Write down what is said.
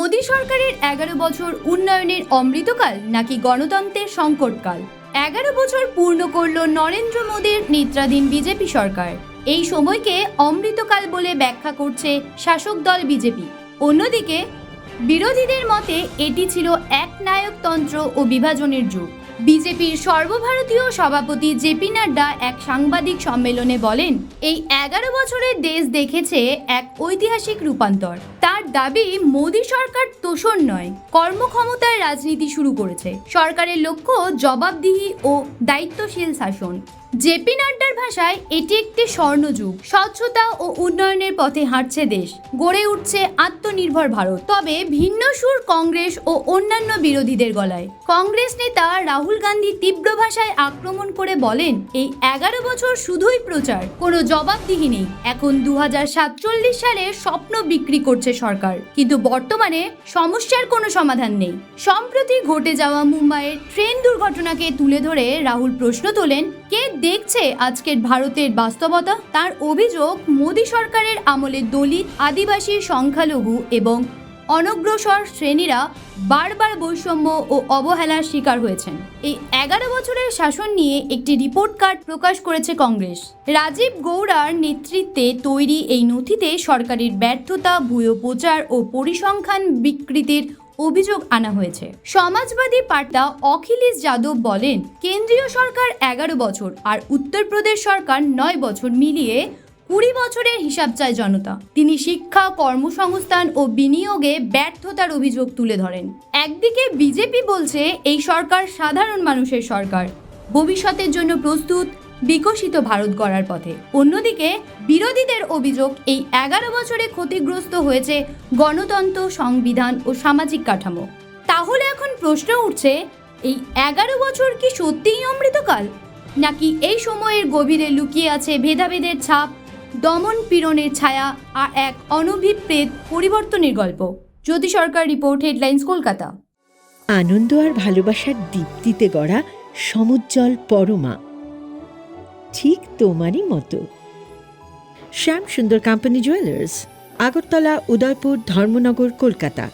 মোদী সরকারের এগারো বছর উন্নয়নের অমৃতকাল নাকি গণতন্ত্রের সংকটকাল? এগারো বছর পূর্ণ করল নরেন্দ্র মোদীর নেত্রাধীন বিজেপি সরকার। এই সময়কে অমৃতকাল বলে ব্যাখ্যা করছে শাসক দল বিজেপি। অন্যদিকে, বিরোধীদের মতে এটি ছিল এক নায়কতন্ত্র ও বিভাজনের যুগ। বিজেপির সর্বভারতীয় সভাপতি জেপি নাড্ডা এক সাংবাদিক সম্মেলনে বলেন, এই এগারো বছরের দেশ দেখেছে এক ঐতিহাসিক রূপান্তর। তার দাবি মোদী সরকার তোষণ নয়, কর্মক্ষমতায় রাজনীতি শুরু করেছে। সরকারের লক্ষ্য জবাবদিহি ও দায়িত্বশীল শাসন। জেপি নাড্ডার ভাষায়, এটি একটি স্বর্ণযুগ। স্বচ্ছতা ও উন্নয়নের পথে হাঁটছে দেশ। গড়ে উঠছে আত্মনির্ভর ভারত। তবে ভিন্ন সুর কংগ্রেস ও অন্যান্য বিরোধীদের গলায়। কংগ্রেস নেতা রাহুল গান্ধী তীব্র ভাষায় আক্রমণ করে বলেন, এই এগারো বছর শুধুই প্রচার, কোনো জবাবদিহি নেই। এখন দু হাজার সাতচল্লিশ সালে স্বপ্ন বিক্রি করছে সরকার কিন্তু বর্তমানে সমস্যার কোনো সমাধান নেই। সম্প্রতি ঘটে যাওয়া মুম্বাইয়ের ট্রেন দুর্ঘটনাকে তুলে ধরে রাহুল প্রশ্ন তোলেন, কে দেখছে আজকের ভারতের বাস্তবতা? তার অভিযোগ, মোদী সরকারের আমলে দলিত আদিবাসী সংখ্যালঘু এবং অনগ্রসর শ্রেণীরা বারবার বৈষম্য ও অবহেলার শিকার হয়েছেন। এই এগারো বছরের শাসন নিয়ে একটি রিপোর্ট কার্ড প্রকাশ করেছে কংগ্রেস। রাজীব গৌড়ার নেতৃত্বে তৈরি এই নথিতে সরকারের ব্যর্থতা ভুয়ো প্রচার ও পরিসংখ্যান বিকৃতির অভিযোগ আনা হয়েছে। সমাজবাদী পার্টা অখিলেশ যাদব বলেন, কেন্দ্রীয় সরকার এগারো বছর আর উত্তরপ্রদেশ সরকার নয় বছর মিলিয়ে কুড়ি বছরের হিসাব চায় জনতা। তিনি শিক্ষা, কর্মসংস্থান ও বিনিয়োগে ব্যর্থতার অভিযোগ তুলে ধরেন। একদিকে বিজেপি বলছে, এই সরকার সাধারণ মানুষের সরকার। ভবিষ্যতের জন্য প্রস্তুত, বিকশিত ভারত গড়ার পথে। অন্যদিকে বিরোধীদের অভিযোগ, এই এগারো বছরে ক্ষতিগ্রস্ত হয়েছে গণতন্ত্র, সংবিধান ও সামাজিক কাঠামো। তাহলে এখন প্রশ্ন উঠছে, এই এগারো বছর কি সত্যিই অমৃতকাল? নাকি এই সময়ের গভীরে লুকিয়ে আছে ভেদাভেদের ছাপ? দমন পীড়নের ছায়া আর এক অনভিপ্রেত পরিবর্তনের গল্প। Jyoti Sarkar report, headlines, Kolkata. আনন্দ আর ভালোবাসার দীপ্তিতে গড়া সমুজ্জ্বল পরমা। ঠিক তোমারই মতো। Shyam Sundar company jewellers Agartala, Udaipur, Dharmanagar, Kolkata.